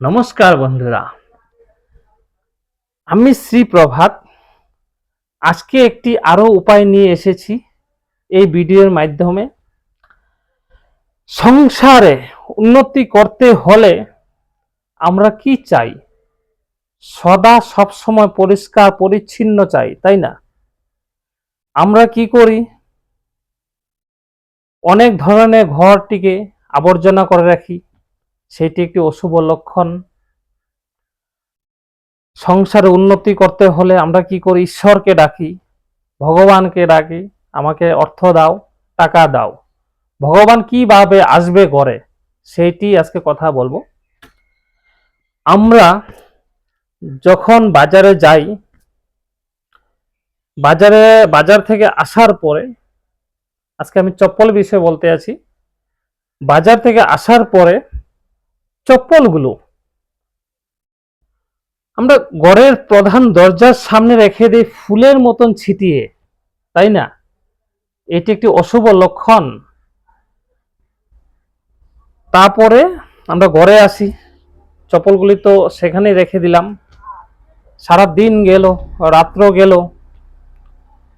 নমস্কার বন্ধুরা। আমি শ্রী প্রভাত। আজকে একটি আরও উপায় নিয়ে এসেছি এই ভিডিওর মাধ্যমে। সংসারে উন্নতি করতে হলে আমরা কি চাই? সদা সবসময় পরিষ্কার, পরিচ্ছন্ন চাই, তাই না? আমরা কি করি? অনেক ধরনের ঘরটিকে আবর্জনা করে রাখি। সেটি একটি অশুভ লক্ষণ। সংসারে উন্নতি করতে হলে আমরা কি করি? ঈশ্বরকে ডাকি, ভগবানকে ডাকি, আমাকে অর্থ দাও, টাকা দাও। ভগবান কীভাবে আসবে করে সেইটি আজকে কথা বলব। আমরা যখন বাজারে যাই, বাজারে, বাজার থেকে আসার পরে, আজকে আমি চপ্পল বিষয়ে বলতে আছি, বাজার থেকে আসার পরে চপ্পলগুলো। আমরা ঘরের প্রধান দরজার সামনে রেখে দিই ফুলের মতন ছিটিয়ে, তাই না? এটি একটি অশুভ লক্ষণ। তারপরে আমরা ঘরে আসি। চপ্পলগুলি তো সেখানে রেখে দিলাম। সারা দিন গেল, রাত্র গেল।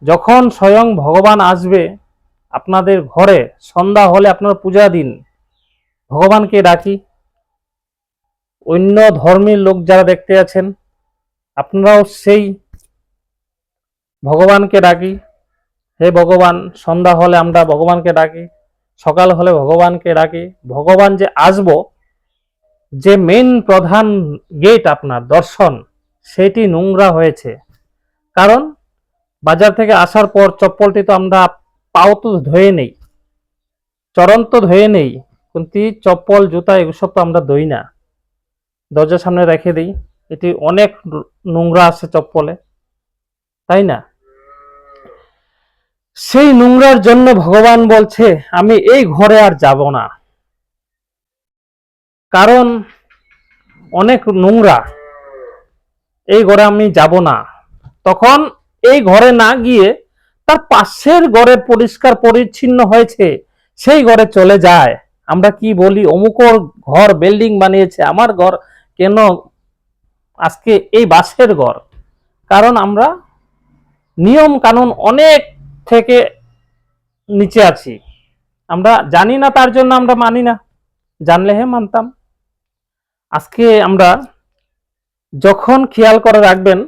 যখন স্বয়ং ভগবান আসবে, আপনাদের ঘরে সন্ধ্যা হলে আপনার পূজা দিন। ভগবানকে ডাকি। অন্য ধর্মের লোক যারা দেখতে আছেন, আপনারাও সেই ভগবানকে ডাকি। হে ভগবান, সন্ধ্যা হলে আমরা ভগবানকে ডাকি, সকাল হলে ভগবানকে ডাকি। ভগবান যে আসব, যে মেন প্রধান গেট আপনার, দর্শন, সেটি নোংরা হয়েছে। কারণ, বাজার থেকে আসার পর চপ্পলটি তো আমরা পাও তো ধুয়ে নেই, চরণ তো ধুয়ে নেই, কিন্তু, চপ্পল, জুতা এগুলো সব তো আমরা ধুই না। দরজার সামনে রেখে দিই। এটি অনেক নোংরা আছে চপ্পলে। তাই না? সেই নোংরার জন্য ভগবান বলছে, আমি এই ঘরে আর যাব না। কারণ অনেক নোংরা। এই ঘরে আমি যাব না। তখন এই ঘরে না গিয়ে তার পাশের ঘরে পরিষ্কার পরিচ্ছন্ন হয়েছে, সেই ঘরে চলে যায়। আমরা কি বলি, অমুকর ঘর বিল্ডিং বানিয়েছে, আমার ঘর কেন আজকে এই বাসের ঘর? কারণ আমরা নিয়ম কানুন অনেক থেকে নিচে আছি। আমরা জানি না তার জন্য আমরা মানি না। জানলে হে মানতাম। আজকে আমরা যখন খেয়াল করে রাখবেন,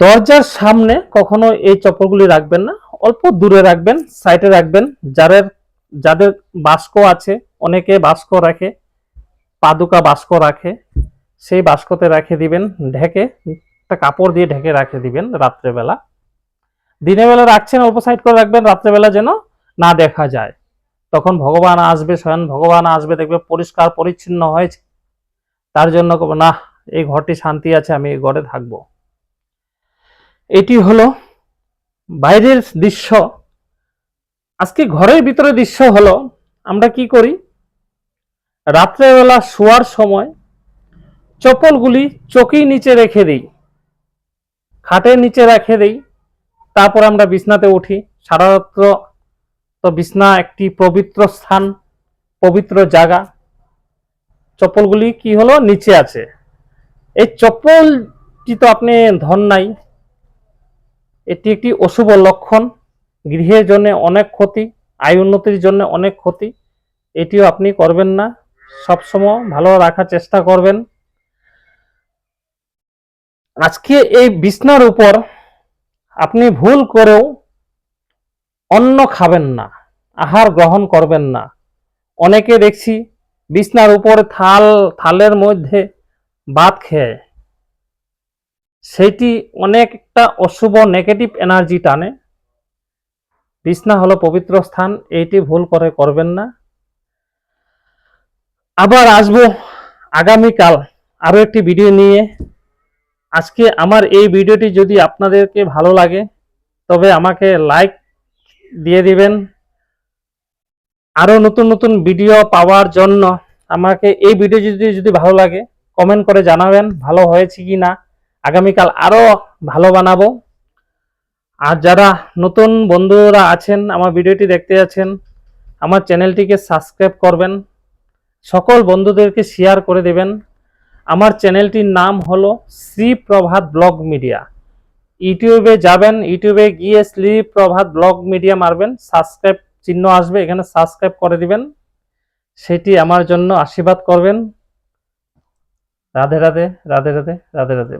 দরজার সামনে কখনো এই চপ্পলগুলি রাখবেন না। অল্প দূরে রাখবেন, সাইডে রাখবেন। যাদের যাদের বাস্ক আছে, অনেকে বাস্ক রাখে। পাদুকা বাস্ক রাখে, সেই বাস্কতে রেখে দিবেন, ঢেকে, একটা কাপড় দিয়ে ঢেকে রাখে দিবেন রাত্রেবেলা। দিনের বেলা রাখছেন, অল্প সাইড করে রাখবেন, রাত্রেবেলা যেন না দেখা যায়। তখন ভগবান আসবে, স্বয়ং ভগবান আসবে, দেখবে পরিষ্কার, পরিচ্ছন্ন হয়েছে। তার জন্য না, এই ঘরটি শান্তি আছে, আমি এই ঘরে থাকব। এটি হলো বাইরের দৃশ্য। আজকে ঘরের ভিতরে দৃশ্য হলো, আমরা কি করি? রাত্রেবেলা শোয়ার সময় চপ্পলগুলি চকির নিচে রেখে দিই, খাটের নিচে রেখে দিই। তারপর আমরা বিছনাতে উঠি। সারা রাত্র তো বিছনা একটি পবিত্র স্থান, পবিত্র জায়গা। চপ্পলগুলি কি হলো? নিচে আছে। এই চপ্পলটি তো আপনি ধন নাই। এটি একটি অশুভ লক্ষণ। গৃহের জন্য অনেক ক্ষতি, আয় উন্নতির জন্য অনেক ক্ষতি। এটিও আপনি করবেন না। সবসময় ভালো রাখার চেষ্টা করবেন। আজকে এই বিছনার উপর আপনি ভুল করেও অন্ন খাবেন না, আহার গ্রহণ করবেন না। অনেকে দেখছি বিছনার উপরে থাল, থালের মধ্যে ভাত খেয়ে। সেটি অনেকটা অশুভ নেগেটিভ এনার্জি টানে। বিছনা হলো পবিত্র স্থান, এইটি ভুল করে করবেন না। আবার আসব আগামীকাল আরও একটি ভিডিও নিয়ে। আজকে আমার এই ভিডিওটি যদি আপনাদেরকে ভালো লাগে, তবে আমাকে লাইক দিয়ে দিবেন। আরও নতুন নতুন ভিডিও পাওয়ার জন্য আমাকে এই ভিডিও যদি যদি ভালো লাগে কমেন্ট করে জানাবেন ভালো হয়েছে কি না। আগামীকাল আরও ভালো বানাবো। আর যারা নতুন বন্ধুরা আছেন, আমার ভিডিওটি দেখতে আছেন আমার চ্যানেলটিকে সাবস্ক্রাইব করবেন। সকল বন্ধুদেরকে শেয়ার করে দেবেন। আমার চ্যানেলটির নাম হলো শ্রী প্রভাত ব্লগ মিডিয়া। ইউটিউবে যাবেন, ইউটিউবে গিয়ে শ্রী প্রভাত ব্লগ মিডিয়া মারবেন। সাবস্ক্রাইব চিহ্ন আসবে, এখানে সাবস্ক্রাইব করে দিবেন। সেটি আমার জন্য আশীর্বাদ করবেন। রাধে রাধে রাধে রাধে রাধে রাধে।